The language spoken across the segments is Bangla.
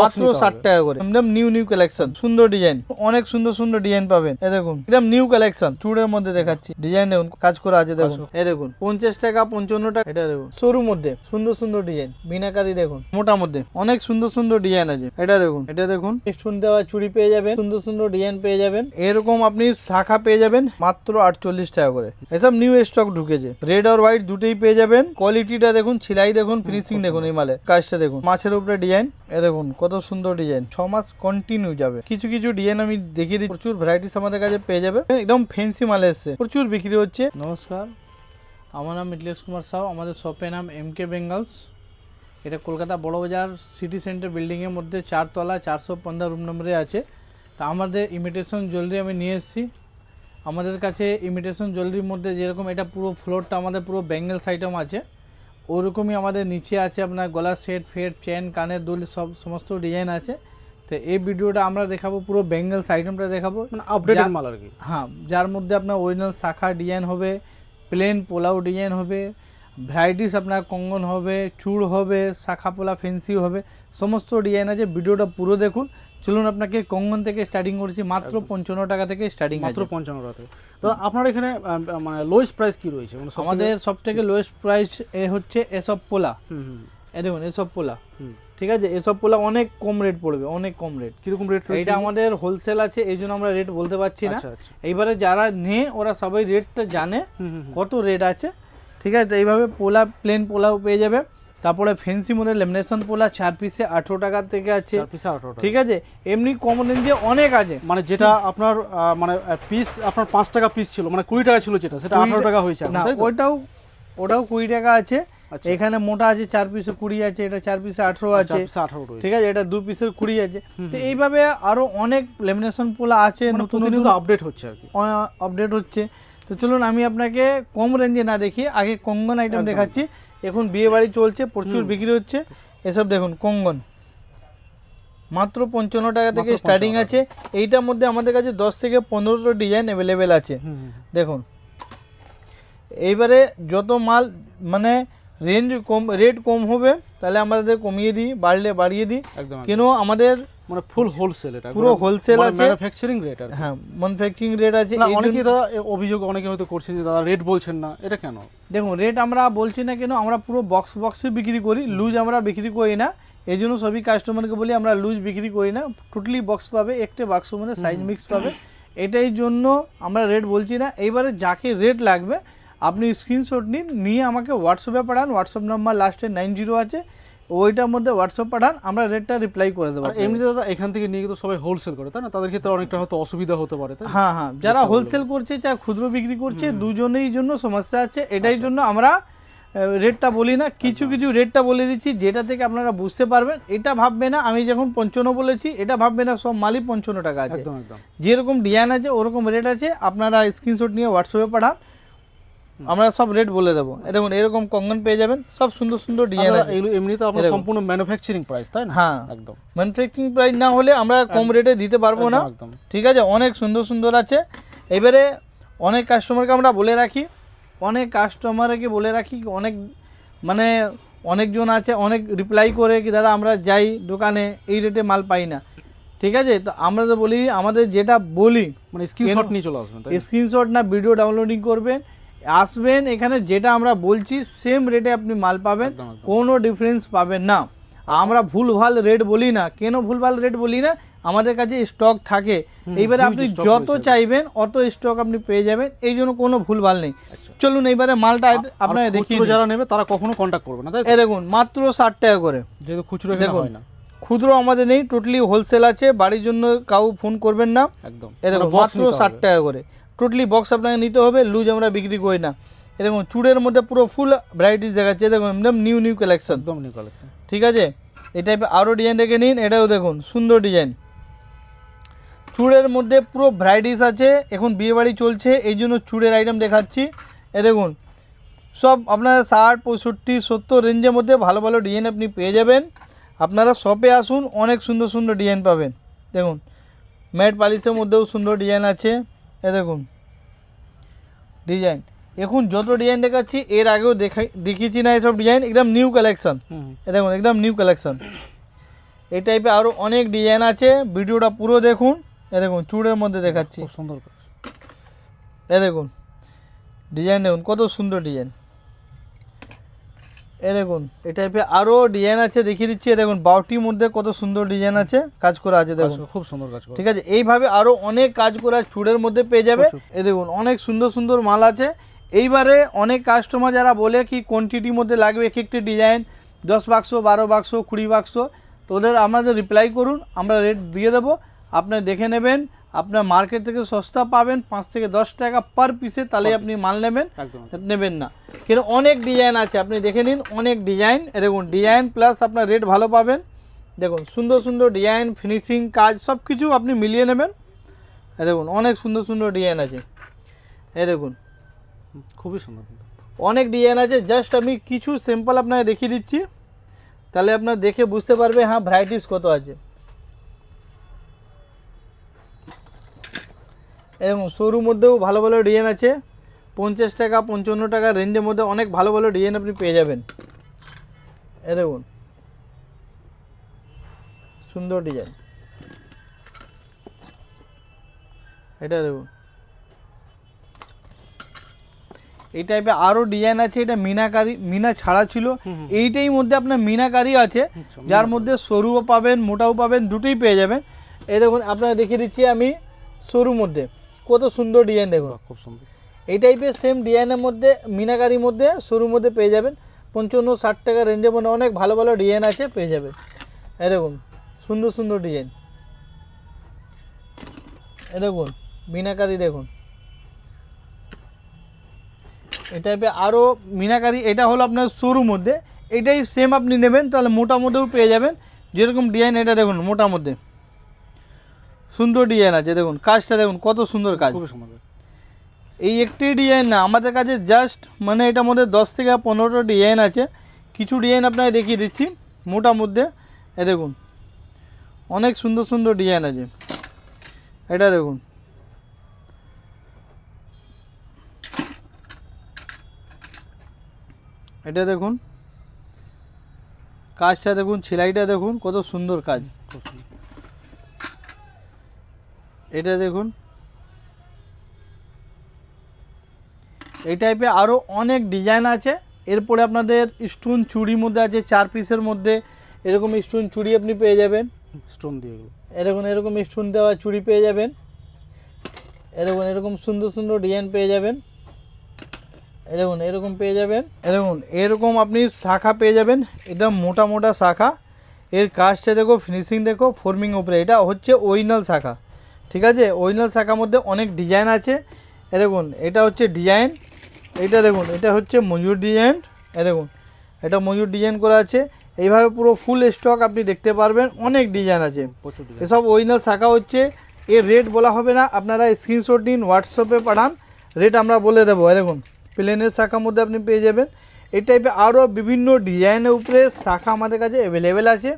মাত্র ষাট টাকা করে। একদম নিউ নিউ কালেকশন সুন্দর ডিজাইন অনেক সুন্দর সুন্দর ডিজাইন পাবেন। এ দেখুন একদম নিউ কালেকশন চুড়ের মধ্যে দেখাচ্ছি। ডিজাইন দেখুন কাজ করা আছে দেখুন। এ দেখুন পঞ্চাশ টাকা পঞ্চান্ন টাকা। এটা দেখুন সরুর মধ্যে। সুন্দর সুন্দর ডিজাইন বিনাকারি দেখুন মোটা মধ্যে। অনেক সুন্দর সুন্দর ডিজাইন আছে। এটা দেখুন এটা দেখুন। স্টোন দেওয়া চুড়ি পেয়ে যাবেন। সুন্দর সুন্দর ডিজাইন পেয়ে যাবেন। এরকম আপনি শাখা পেয়ে যাবেন মাত্র আটচল্লিশ টাকা করে। এসব নিউ স্টক ঢুকেছে। রেড আর হোয়াইট দুটোই পেয়ে যাবেন। কোয়ালিটিটা দেখুন সেলাই দেখুন ফিনিশিং দেখুন এই মালে। কাজটা দেখুন মাছের উপরে ডিজাইন এ দেখুন কত সুন্দর ডিজাইন। ছ মাস কন্টিনিউ যাবে। কিছু কিছু ডিজাইন আমি দেখিয়ে দিই প্রচুর ভ্যারাইটিস আমাদের কাছে পেয়ে যাবে। একদম ফেন্সি মাল এসছে। প্রচুর বিক্রি হচ্ছে। নমস্কার। আমার নাম মিথিলেশ কুমার সাউ। আমাদের শপের নাম এম কে বেঙ্গলস এটা কলকাতা বড় বাজার সিটি সেন্টার বিল্ডিংয়ের মধ্যে চারতলা, চারশো পনেরো রুম নম্বরে আছে। তা আমাদের ইমিটেশন জুয়েলারি আমি নিয়ে এসেছি। আমাদের কাছে ইমিটেশন জুয়েলারির মধ্যে যেরকম এটা পুরো ফ্লোরটা আমাদের পুরো ব্যাঙ্গেলস আইটেম আছে। ওরকমই আমাদের নিচে আছে আপনার গলা সেট ফেট চেন কানের দুল সব সমস্ত ডিজাইন আছে। তো এই ভিডিওটা আমরা দেখাবো পুরো বেঙ্গলস আইটেমটা দেখাবো। মানে আপডেটেড মাল আর কি। হ্যাঁ যার মধ্যে আপনার অরিজিনাল শাখা ডিজাইন হবে প্লেন পোলাও ডিজাইন হবে ভ্যারাইটিস আপনার কঙ্গন হবে চূড় হবে শাখা পোলা ফেন্সি হবে সমস্ত ডিজাইন আছে ভিডিওটা পুরো দেখুন। চলুন আপনাকে কঙ্গন থেকে স্টার্টিং করছি মাত্র পঞ্চান্ন টাকা থেকে স্টার্টিং মাত্র পঞ্চান্ন টাকা তো আপনার এখানে মানে লোয়েস্ট প্রাইস কি রয়েছে? মানে আমাদের সব থেকে লোয়েস্ট প্রাইস এ হচ্ছে এসব পোলা। হুম, হুম, এ দেখুন এসব পোলা। ঠিক আছে? এসব পোলা অনেক কম রেট পড়বে অনেক কম রেট কীরকম রেট এটা আমাদের হোলসেল আছে এই জন্য আমরা রেট বলতে পারছি না। আচ্ছা আচ্ছা। এইবারে যারা নেয় ওরা সবাই রেটটা জানে। কত রেট আছে। ঠিক আছে? তো এইভাবে পোলা প্লেন পোলাও পেয়ে যাবে। তারপরে ফেন্সি মধ্যে লেমিনেশন পোলা চার পিসে আঠেরো টাকা থেকে আছে। পিসে আঠারো ঠিক আছে? এমনি কম রেঞ্জে অনেক আছে। মানে যেটা আপনার মানে পিস আপনার পাঁচ টাকা পিস ছিল মানে কুড়ি টাকা ছিল যেটা সেটা আঠারো টাকা হয়েছে না ওইটাও ওটাও কুড়ি টাকা আছে। আচ্ছা। এখানে মোটা আছে চার পিসে কুড়ি আছে এটা চার পিসে আঠেরো আছে। পিসে ঠিক আছে? এটা দু পিসের কুড়ি আছে। তো এইভাবে আরও অনেক লেমিনেশন পোলা আছে মানে নতুন নতুন। আপডেট হচ্ছে আর কি। আপডেট হচ্ছে। তো চলুন আমি আপনাকে কম রেঞ্জে না দেখি আগে কঙ্গন আইটেম দেখাচ্ছি। এখন বিয়ে বাড়ি চলছে প্রচুর বিক্রি হচ্ছে। এসব দেখুন কঙ্গন। মাত্র পঞ্চান্ন টাকা থেকে স্টার্টিং আছে। এইটার মধ্যে আমাদের কাছে দশ থেকে পনেরোটা ডিজাইন অ্যাভেলেবেল আছে। দেখুন। এইবারে যত মাল মানে রেঞ্জ কম রেট কম হবে তাহলে আমাদের কমিয়ে দিই বাড়লে বাড়িয়ে দিই। একদম। কেন আমাদের মানে ফুল হোলসেল এটা পুরো wholesale আছে। ম্যানুফ্যাকচারিং রেট আর হ্যাঁ ম্যানুফ্যাকচারিং রেট আছে। জন্য- দাদা অভিযোগ অনেকে হয়তো করছেন যে দাদা রেট বলছেন না এটা কেন? দেখুন রেট আমরা বলছি না কেন আমরা পুরো বক্স বক্সে বিক্রি করি লুজ আমরা বিক্রি করি না। এই জন্য সবই কাস্টমারকে বলি আমরা লুজ বিক্রি করি না। টোটালি বক্স পাবে একটা বাক্স মানে সাইজ মিক্স পাবে। এটাই জন্য আমরা রেট বলছি না। এইবারে যাকে রেট লাগবে আপনি স্ক্রিনশট নিন নিয়ে আমাকে হোয়াটসঅ্যাপে পাঠান হোয়াটসঅ্যাপ নাম্বার লাস্টে নাইন জিরো আছে ওইটার মধ্যে হোয়াটসঅ্যাপ পাঠান আমরা রেটটা রিপ্লাই করে দেবো এমনিতে দাদা এখান থেকে নিয়ে তো সবাই হোলসেল করে তাই না? তাদের ক্ষেত্রে অনেকটা হয়তো অসুবিধা হতে পারে হ্যাঁ হ্যাঁ যারা হোলসেল করছে চাই খুচরো বিক্রি করছে দুজনেই জন্য সমস্যা আছে এটাই জন্য আমরা রেটটা বলি না কিছু কিছু রেটটা বলে দিচ্ছি যেটা থেকে আপনারা বুঝতে পারবেন এটা ভাববে না আমি যখন পঞ্চান্ন বলেছি এটা ভাববে না সব মালই পঞ্চান্ন টাকা আছে। যেরকম ডিজাইন আছে ওরকম রেট আছে আপনারা স্ক্রিনশট নিয়ে হোয়াটসঅ্যাপে পাঠান আমরা সব রেট বলে দেবো। দেখুন এরকম কঙ্গন পেয়ে যাবেন সব সুন্দর সুন্দর ডিজাইন আছে। এগুলো এমনিতে আপনার সম্পূর্ণ ম্যানুফ্যাকচারিং প্রাইস তাই না? হ্যাঁ। একদম। ম্যানুফ্যাকচারিং প্রাইস না হলে আমরা কম রেটে দিতে পারব না। ঠিক আছে? অনেক সুন্দর সুন্দর আছে। এবারে অনেক কাস্টমারকে আমরা বলে রাখি। অনেক কাস্টমারকে বলে রাখি অনেক মানে অনেকজন আছে অনেক রিপ্লাই করে কি দাদা আমরা যাই দোকানে এই রেটে মাল পাই না। ঠিক আছে? তো আমরা তো বলি আমাদের যেটা বলি মানে স্ক্রিনশট নিয়ে চলে আসবেন? স্ক্রিনশট না? ভিডিও ডাউনলোডিং করবেন। আসবেন এখানে যেটা আমরা বলছি সেম রেটে আপনি মাল পাবেন। কোনো ডিফারেন্স পাবেন না। আমরা ভুলভাল রেট বলি না। কেন ভুলভাল রেট বলি না? আমাদের কাছে স্টক থাকে। এইবারে আপনি যত চাইবেন অত স্টক আপনি পেয়ে যাবেন। এই জন্য কোনো ভুলভাল নেই। চলুন এইবারে মালটা আর আপনাকে দেখিয়ে যারা নেবে তারা কখনো কন্ট্যাক্ট করবে না তাই দেখুন মাত্র ষাট টাকা করে। যেহেতু খুচরো দেখুন। না। খুচরো আমাদের নেই টোটালি হোলসেল আছে। বাড়ির জন্য কাউ ফোন করবেন না। একদম। মানে মাত্র ষাট টাকা করে। টোটালি বক্স আপনাকে নিতে হবে লুজ আমরা বিক্রি করি না। এ দেখুন চুড়ের মধ্যে পুরো ফুল ভ্যারাইটিস দেখাচ্ছে। দেখুন একদম নিউ নিউ কালেকশন একদম নিউ কালেকশন ঠিক আছে? এই টাইপের আরও ডিজাইন দেখে নিন এটাও দেখুন সুন্দর ডিজাইন চুড়ের মধ্যে পুরো ভ্যারাইটিস আছে এখন বিয়েবাড়ি চলছে এই জন্য চুড়ের আইটেম দেখাচ্ছি। এ দেখুন সব আপনার ষাট পঁয়ষট্টি সত্তর রেঞ্জের মধ্যে ভালো ভালো ডিজাইন আপনি পেয়ে যাবেন। আপনারা শপে আসুন অনেক সুন্দর সুন্দর ডিজাইন পাবেন। দেখুন ম্যাট পালিশের মধ্যেও সুন্দর ডিজাইন আছে। এ দেখুন ডিজাইন এখন যত ডিজাইন দেখাচ্ছি এর আগেও দেখাই দেখিয়েছি না এসব ডিজাইন একদম নিউ কালেকশন এ দেখুন একদম নিউ কালেকশন এই টাইপে আরও অনেক ডিজাইন আছে ভিডিওটা পুরো দেখুন। এ দেখুন চুড়ের মধ্যে দেখাচ্ছি। সুন্দর এ দেখুন ডিজাইন দেখুন কত সুন্দর ডিজাইন এ দেখুন এই টাইপের আরও ডিজাইন আছে দেখিয়ে দিচ্ছি। এ দেখুন বাউটির মধ্যে কত সুন্দর ডিজাইন আছে। কাজ করা আছে দেখুন। খুব সুন্দর কাজ করা। ঠিক আছে? এইভাবে আরও অনেক কাজ করা চুড়ের মধ্যে পেয়ে যাবে। এ দেখুন অনেক সুন্দর সুন্দর মাল আছে। এইবারে অনেক কাস্টমার যারা বলে কি কোয়ান্টিটির মধ্যে লাগবে এক একটি ডিজাইন দশ বাক্স বারো বাক্স কুড়ি বাক্স তো ওদের আমাদের রিপ্লাই করুন আমরা রেট দিয়ে দেবো। আপনি দেখে নেবেন আপনার মার্কেট থেকে সস্তা পাবেন পাঁচ থেকে দশ টাকা পার পিসে তাহলে আপনি মাল নেবেন। নেবেন না। কিন্তু অনেক ডিজাইন আছে আপনি দেখে নিন অনেক ডিজাইন এ দেখুন ডিজাইন প্লাস আপনার রেট ভালো পাবেন। দেখুন সুন্দর সুন্দর ডিজাইন ফিনিশিং কাজ সব কিছু আপনি মিলিয়ে নেবেন। এ দেখুন অনেক সুন্দর সুন্দর ডিজাইন আছে। এ দেখুন। খুবই সুন্দর। অনেক ডিজাইন আছে জাস্ট আমি কিছু স্যাম্পল আপনাকে দেখিয়ে দিচ্ছি। তাহলে আপনার দেখে বুঝতে পারবে হ্যাঁ ভ্যারাইটিস কত আছে। এবং সরুর মধ্যেও ভালো ভালো ডিজাইন আছে। পঞ্চাশ টাকা পঞ্চান্ন টাকা রেঞ্জের মধ্যে অনেক ভালো ভালো ডিজাইন আপনি পেয়ে যাবেন। এ দেখুন। সুন্দর ডিজাইন। এটা দেখুন। এই টাইপের আরও ডিজাইন আছে এটা মিনাকারি মিনা ছাড়া ছিল। এইটাই মধ্যে আপনার মিনাকারি আছে আচ্ছা, যার মধ্যে সরুও পাবেন মোটাও পাবেন দুটোই পেয়ে যাবেন। এই দেখুন আপনারা দেখিয়ে দিচ্ছি আমি সরুর মধ্যে। কত সুন্দর ডিজাইন দেখুন। খুব সুন্দর। এই টাইপের সেম ডিজাইনের মধ্যে মিনাকারির মধ্যে সরুর মধ্যে পেয়ে যাবেন। পঞ্চান্ন ষাট টাকা রেঞ্জের মধ্যে অনেক ভালো ভালো ডিজাইন আছে পেয়ে যাবেন। দেখুন সুন্দর সুন্দর ডিজাইন দেখুন মিনাকারি দেখুন। এই টাইপের আরও মিনাকারি এটা হলো আপনার সরুর মধ্যে। এটাই সেম আপনি নেবেন তাহলে মোটা মধ্যেও পেয়ে যাবেন। যেরকম ডিজাইন এটা দেখুন মোটা মধ্যে সুন্দর ডিজাইন আছে দেখুন কাজটা দেখুন কত সুন্দর কাজ। খুবই সুন্দর। এই একটি ডিজাইন না আমাদের কাছে জাস্ট মানে এটার মধ্যে দশ থেকে পনেরোটা ডিজাইন আছে। কিছু ডিজাইন আপনাকে দেখিয়ে দিচ্ছি মোটা মধ্যে। এ দেখুন অনেক সুন্দর সুন্দর ডিজাইন আছে। এটা দেখুন। এটা দেখুন। কাজটা দেখুন সেলাইটা দেখুন কত সুন্দর কাজ। খুব সুন্দর। এটা দেখুন। এই টাইপের আরও অনেক ডিজাইন আছে। এরপরে আপনাদের স্টোন চুড়ির মধ্যে আছে চার পিসের মধ্যে। এরকম স্টোন চুড়ি আপনি পেয়ে যাবেন। স্টোন দিয়ে এরকম এরকম স্টোন দেওয়া চুড়ি পেয়ে যাবেন। এরকম এরকম সুন্দর সুন্দর ডিজাইন পেয়ে যাবেন। এরকম এরকম পেয়ে যাবেন। এরকম এরকম আপনি শাখা পেয়ে যাবেন। এটা মোটা মোটা শাখা। এর কাজটা দেখো ফিনিশিং দেখো ফর্মিং উপরে। এটা হচ্ছে ওরিজিনাল শাখা। ঠিক আছে? ওরিজিনাল শাখার মধ্যে অনেক ডিজাইন আছে। এ দেখুন এটা হচ্ছে ডিজাইন এটা দেখুন এটা হচ্ছে ময়ূর ডিজাইন এ দেখুন এটা ময়ূর ডিজাইন করা আছে। এইভাবে পুরো ফুল স্টক আপনি দেখতে পারবেন অনেক ডিজাইন আছে। প্রচুর এসব অরিজিনাল শাখা হচ্ছে এর রেট বলা হবে না আপনারা স্ক্রিনশট নিন হোয়াটসঅ্যাপে পাঠান রেট আমরা বলে দেবো। দেখুন প্লেনের শাখার মধ্যে আপনি পেয়ে যাবেন। এই টাইপের আরও বিভিন্ন ডিজাইনের উপরে শাখা আমাদের কাছে অ্যাভেলেবেল আছে।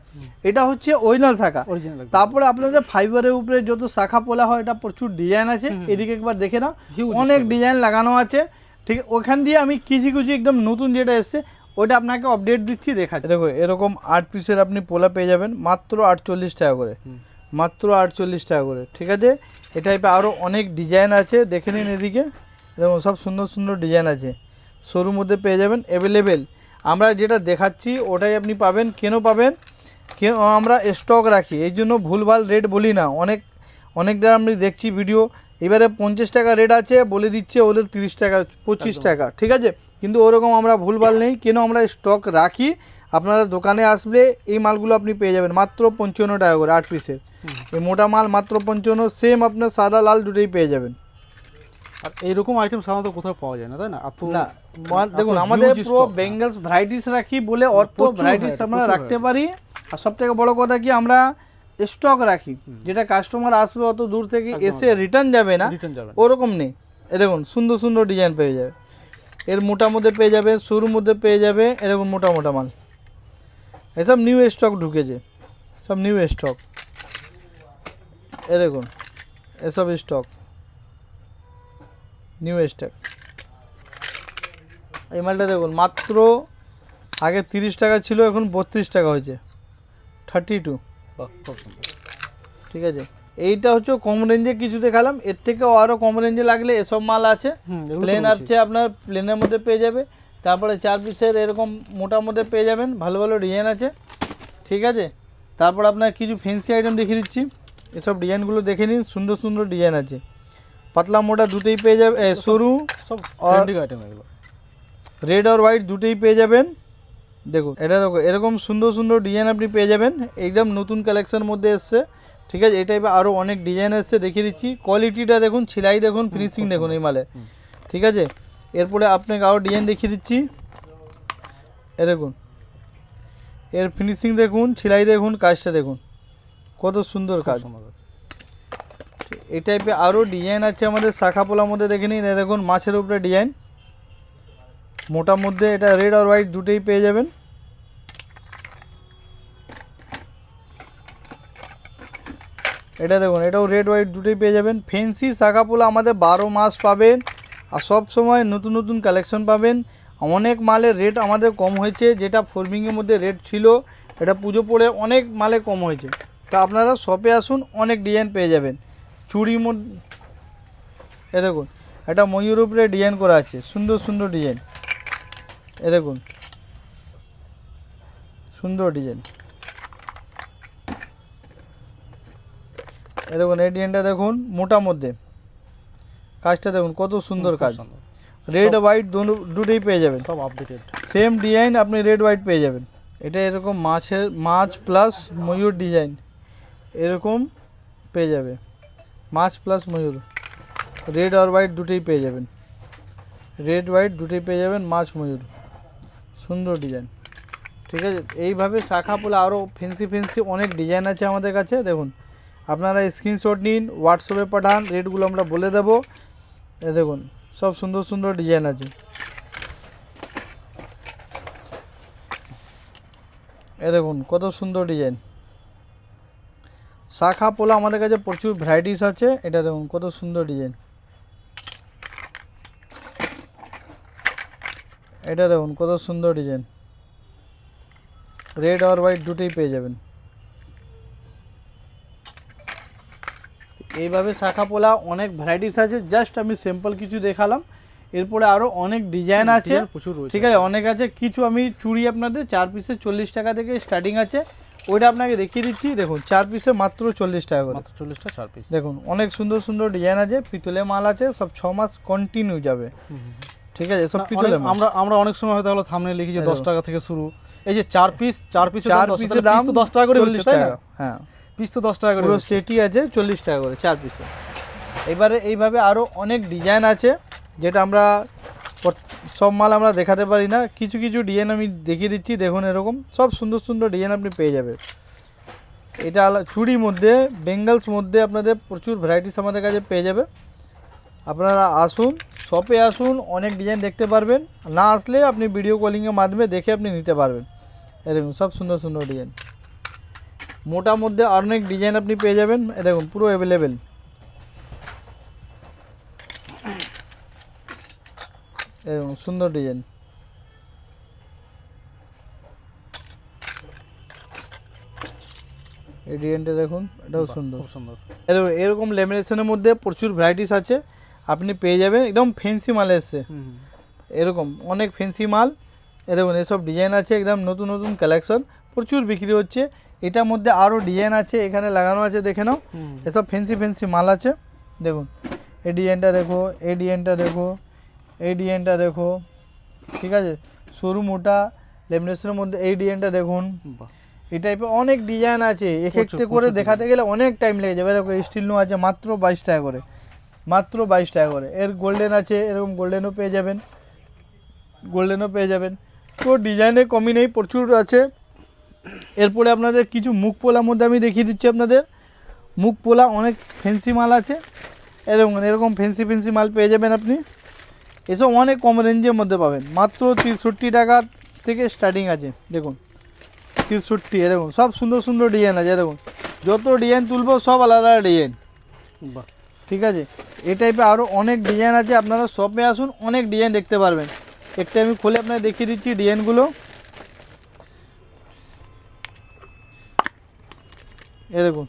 এটা হচ্ছে অরিজিনাল শাখা। তারপরে আপনাদের ফাইবারের উপরে যত শাখা পোলা হয় এটা প্রচুর ডিজাইন আছে। এদিকে একবার দেখে নাও। অনেক ডিজাইন লাগানো আছে। ঠিক ওখান দিয়ে আমি কিছু কিছু একদম নতুন যেটা এসছে ওইটা আপনাকে আপডেট দিচ্ছি দেখাচ্ছি। দেখো এরকম আট পিসের আপনি পোলা পেয়ে যাবেন মাত্র আটচল্লিশ টাকা করে। মাত্র আটচল্লিশ টাকা করে ঠিক আছে? এই টাইপে আরও অনেক ডিজাইন আছে দেখে নিন এদিকে। দেখুন সব সুন্দর সুন্দর ডিজাইন আছে। শোরুম মধ্যে পেয়ে যাবেন অ্যাভেলেবেল আমরা যেটা দেখাচ্ছি ওটাই আপনি পাবেন। কেন পাবেন? কেন আমরা স্টক রাখি। এই জন্য ভুলভাল রেট বলি না। অনেক অনেকটা আমি দেখছি ভিডিও এবারে পঞ্চাশ টাকা রেট আছে বলে দিচ্ছে ওদের তিরিশ টাকা পঁচিশ টাকা ঠিক আছে? কিন্তু ওরকম আমরা ভুলভাল নেই। কেন আমরা স্টক রাখি? আপনারা দোকানে আসলে এই মালগুলো আপনি পেয়ে যাবেন। মাত্র পঞ্চান্ন টাকা করে আট পিসের এই মোটা মাল মাত্র পঞ্চান্ন সেম আপনার সাদা লাল দুটোই পেয়ে যাবেন। আর এইরকম আইটেম সাধারণত কোথাও পাওয়া যায় না তাই না? না দেখুন আমাদের পুরো বেঙ্গলস ভ্যারাইটিস রাখি বলে অত ভ্যারাইটিস আমরা রাখতে পারি। আর সব থেকে বড় কথা কি আমরা স্টক রাখি। যেটা কাস্টমার আসবে অত দূর থেকে এসে রিটার্ন যাবে না। রিটার্ন যাবে না। ওরকম নেই। এ দেখুন সুন্দর সুন্দর ডিজাইন পেয়ে যাবে। এর মোটা মধ্যে পেয়ে যাবে সরুর মধ্যে পেয়ে যাবে এরকম মোটা মোটা মাল। এসব নিউ স্টক ঢুকেছে। সব নিউ স্টক এ দেখুন এসব স্টক নিউ স্টক এই মালটা দেখুন মাত্র আগে তিরিশ টাকা ছিল এখন বত্রিশ টাকা হয়েছে। থার্টি টু ঠিক আছে? এইটা হচ্ছে কম রেঞ্জে কিছু দেখালাম। এর থেকেও আরও কম রেঞ্জে লাগলে এসব মাল আছে। প্লেন আছে আপনার প্লেনের মধ্যে পেয়ে যাবে। তারপরে চার পিসের এরকম মোটার মধ্যে পেয়ে যাবেন। ভালো ভালো ডিজাইন আছে। ঠিক আছে? তারপর আপনার কিছু ফেন্সি আইটেম দেখিয়ে দিচ্ছি। এসব ডিজাইনগুলো দেখে নিন। সুন্দর সুন্দর ডিজাইন আছে। পাতলা মোটা দুটোই পেয়ে যাবে সরু সব আর- রেড আর হোয়াইট দুটোই পেয়ে যাবেন। দেখুন এটা দেখো এরকম সুন্দর সুন্দর ডিজাইন আপনি পেয়ে যাবেন। একদম নতুন কালেকশন মধ্যে এসছে। ঠিক আছে এই টাইপের আরও অনেক ডিজাইন এসছে দেখিয়ে দিচ্ছি। কোয়ালিটিটা দেখুন সেলাই দেখুন ফিনিশিং দেখুন এই মালে। ঠিক আছে? এরপরে আপনাকে আরও ডিজাইন দেখিয়ে দিচ্ছি। এ দেখুন এর ফিনিশিং দেখুন সেলাই দেখুন কাজটা দেখুন। কত সুন্দর কাজ। এই টাইপের আরও ডিজাইন আছে আমাদের শাখা পোলার মধ্যে দেখে নিন। দেখুন, মাছের উপরে ডিজাইন মোটার মধ্যে এটা রেড আর হোয়াইট দুটোই পেয়ে যাবেন। এটা দেখুন, এটাও রেড হোয়াইট দুটোই পেয়ে যাবেন। ফেন্সি শাখা পোলা আমাদের বারো মাস পাবেন আর সব সময় নতুন নতুন কালেকশন পাবেন। অনেক মালের রেট আমাদের কম হয়েছে, যেটা ফোরমিংয়ের মধ্যে রেট ছিল, এটা পুজো পড়ে অনেক মালে কম হয়েছে। তা আপনারা শপে আসুন, অনেক ডিজাইন পেয়ে যাবেন। চুড়ির মধ্যে এ দেখুন একটা ময়ূর উপরে ডিজাইন করা আছে সুন্দর সুন্দর ডিজাইন। এ দেখুন সুন্দর ডিজাইন। এ দেখুন এই ডিজাইনটা দেখুন মোটা মধ্যে। কাজটা দেখুন কত সুন্দর কাজ। রেড হোয়াইট দুটোই পেয়ে যাবেন। সব আপডেটেড সেম ডিজাইন আপনি রেড হোয়াইট পেয়ে যাবেন। এটা এরকম মাছের মাছ প্লাস ময়ূর ডিজাইন এরকম পেয়ে যাবে। মাছ প্লাস ময়ূর। রেড আর হোয়াইট দুটোই পেয়ে যাবেন। রেড হোয়াইট দুটোই পেয়ে যাবেন, মাছ, ময়ূর। সুন্দর ডিজাইন ঠিক আছে? এইভাবে শাখা পোলা আরও ফেন্সি ফেন্সি অনেক ডিজাইন আছে আমাদের কাছে। দেখুন, আপনারা স্ক্রিনশট নিন হোয়াটসঅ্যাপে পাঠান রেটগুলো আমরা বলে দেবো। এ দেখুন, সব সুন্দর সুন্দর ডিজাইন আছে। এ দেখুন, কত সুন্দর ডিজাইন শাখা পোলা আমাদের কাছে প্রচুর ভ্যারাইটিস আছে। এটা দেখুন, কত সুন্দর ডিজাইন এটা দেখুন, কত সুন্দর ডিজাইন রেড আর হোয়াইট দুটোই পেয়ে যাবেন। এইভাবে শাখা পোলা অনেক ভ্যারাইটিস আছে। জাস্ট আমি সিম্পল কিছু দেখালাম। এরপরে আরও অনেক ডিজাইন আছে। প্রচুর ঠিক আছে অনেক আছে। কিছু আমি চুড়ি আপনাদের চার পিসে চল্লিশ টাকা থেকে স্টার্টিং আছে। ওইটা আপনাকে দেখিয়ে দিচ্ছি। দেখুন চার পিসে মাত্র চল্লিশ টাকা করে। মাত্র চল্লিশটা চার পিস দেখুন অনেক সুন্দর সুন্দর ডিজাইন আছে। পিতলে মাল আছে সব ছ মাস কন্টিনিউ যাবে। ঠিক আছে সব পিতলে আমরা আমরা অনেক সময় হয়তো হলো থামনে লিখি যে দশ টাকা থেকে শুরু। এই যে চার পিস চার পিস চার পিসের দাম তো দশ টাকা করে চল্লিশ টাকা হ্যাঁ। পিস তো দশ টাকা করে পুরো। সেটই আছে চল্লিশ টাকা করে চার পিসে এবারে এইভাবে আরও অনেক ডিজাইন আছে। যেটা আমরা সব মাল আমরা দেখাতে পারি না। কিছু কিছু ডিজাইন আমি দেখিয়ে দিচ্ছি, দেখুন এরকম। সব সুন্দর সুন্দর ডিজাইন আপনি পেয়ে যাবেন এটা চুড়ির মধ্যে, বেঙ্গলস মধ্যে আপনাদের প্রচুর ভ্যারাইটিস আমাদের কাছে পেয়ে যাবে। আপনারা আসুন শপে আসুন, অনেক ডিজাইন দেখতে পারবেন। না আসলে আপনি ভিডিও কলিংয়ের মাধ্যমে দেখে আপনি নিতে পারবেন। এই দেখুন, সব সুন্দর সুন্দর ডিজাইন মোটার মধ্যে অনেক ডিজাইন আপনি পেয়ে যাবেন। এ দেখুন, পুরো অ্যাভেলেবেল এরকম সুন্দর ডিজাইন। এই ডিজাইনটা দেখুন এটাও সুন্দর। সুন্দর। এরকম এরকম লেমিনেশনের মধ্যে প্রচুর ভ্যারাইটিস আছে। আপনি পেয়ে যাবেন একদম ফেন্সি মাল এসছে। এরকম অনেক ফেন্সি মাল। এ দেখুন এসব ডিজাইন আছে একদম নতুন নতুন কালেকশন প্রচুর বিক্রি হচ্ছে। এটার মধ্যে আরও ডিজাইন আছে এখানে লাগানো আছে দেখে নাও। এসব ফেন্সি ফেন্সি মাল আছে। দেখুন এই ডিজাইনটা দেখো এই ডিজাইনটা দেখো। এই ডিজাইনটা দেখো ঠিক আছে? সরু মোটা লেমিনেশনের মধ্যে এই ডিজাইনটা দেখুন। এই টাইপের অনেক ডিজাইন আছে এক প্রচুর, একটা করে দেখাতে গেলে অনেক টাইম লেগে যাবে। দেখো স্টিল নো আছে মাত্র বাইশ টাকা করে। মাত্র বাইশ টাকা করে। এর গোল্ডেন আছে এরকম গোল্ডেনও পেয়ে যাবেন। গোল্ডেনও পেয়ে যাবেন। তো ডিজাইনে কমই নেই প্রচুর আছে। এরপরে আপনাদের কিছু মুখ পোলার মধ্যে আমি দেখিয়ে দিচ্ছি আপনাদের। মুখ পোলা অনেক ফেন্সি মাল আছে। এরকম এরকম ফেন্সি ফেন্সি মাল পেয়ে যাবেন আপনি। এসব অনেক কম রেঞ্জের মধ্যে পাবেন। মাত্র তিরষট্টি টাকা থেকে স্টার্টিং আছে দেখুন। তিরষট্টি এরকম সব সুন্দর সুন্দর ডিজাইন আছে দেখুন। যত ডিজাইন তুলবো সব আলাদা আলাদা ডিজাইন ঠিক আছে? এই টাইপের আরও অনেক ডিজাইন আছে আপনারা শপে আসুন অনেক ডিজাইন দেখতে পারবেন। একটা আমি খুলে আপনাকে দেখিয়ে দিচ্ছি ডিজাইনগুলো এ দেখুন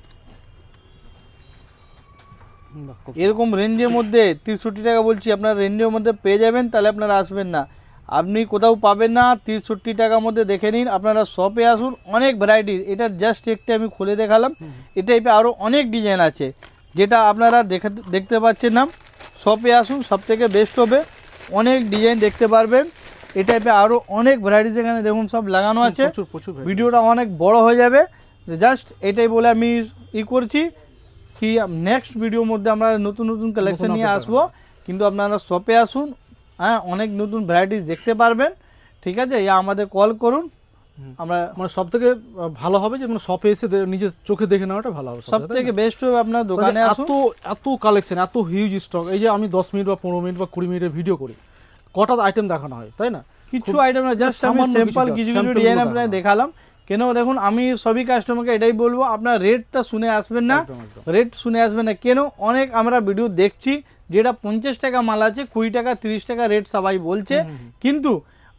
এরকম রেঞ্জের মধ্যে তিরষট্টি টাকা বলছি আপনার রেঞ্জের মধ্যে পেয়ে যাবেন তাহলে আপনারা আসবেন না। আপনি কোথাও পাবেন না তিরষট্টি টাকার মধ্যে দেখে নিন আপনারা শপে আসুন অনেক ভ্যারাইটি এটা জাস্ট একটি আমি খুলে দেখালাম। এই টাইপে আরও অনেক ডিজাইন আছে যেটা আপনারা দেখে দেখতে পাচ্ছেন না। শপে আসুন সব থেকে বেস্ট হবে। অনেক ডিজাইন দেখতে পারবেন। এই টাইপে আরও অনেক ভ্যারাইটিস এখানে দেখুন সব লাগানো আছে। ভিডিওটা অনেক বড় হয়ে যাবে। জাস্ট এটাই বলে আমি ই করছি। কি নেক্সট ভিডিওর মধ্যে আমরা নতুন নতুন কালেকশন নিয়ে আসব। কিন্তু আপনারা শপে আসুন হ্যাঁ অনেক নতুন ভ্যারাইটিস দেখতে পারবেন। ঠিক আছে? ইয়া আমাদের কল করুন। আমরা মানে সব থেকে ভালো হবে যে মানে শপে এসে নিজের চোখে দেখে নেওয়াটা ভালো হবে। সব থেকে বেস্ট হবে আপনার দোকানে এত এত কালেকশন এত হিউজ স্টক এই যে আমি দশ মিনিট বা পনেরো মিনিট বা কুড়ি মিনিটের ভিডিও করি। কটা আইটেম দেখানো হয় তাই না? কিছু আইটেম না জাস্ট আমি সামান্য কিছু কিছু ডিজাইন আপনাকে দেখালাম। কেন? দেখুন আমি সবই কাস্টমারকে এটাই বলব আপনার রেটটা শুনে আসবেন না। রেট শুনে আসবে না। কেন? অনেক আমরা ভিডিও দেখছি যেটা পঞ্চাশ টাকা মাল আছে কুড়ি টাকা তিরিশ টাকা রেট সবাই বলছে। কিন্তু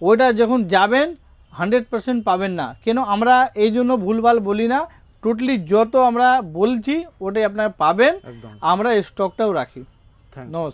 ওটা যখন যাবেন হান্ড্রেড পার্সেন্ট পাবেন না। কেন? আমরা এই জন্য ভুলভাল বলি না। টোটালি যত আমরা বলছি ওটাই আপনারা পাবেন। আমরা স্টকটাও রাখি। নমস্কার।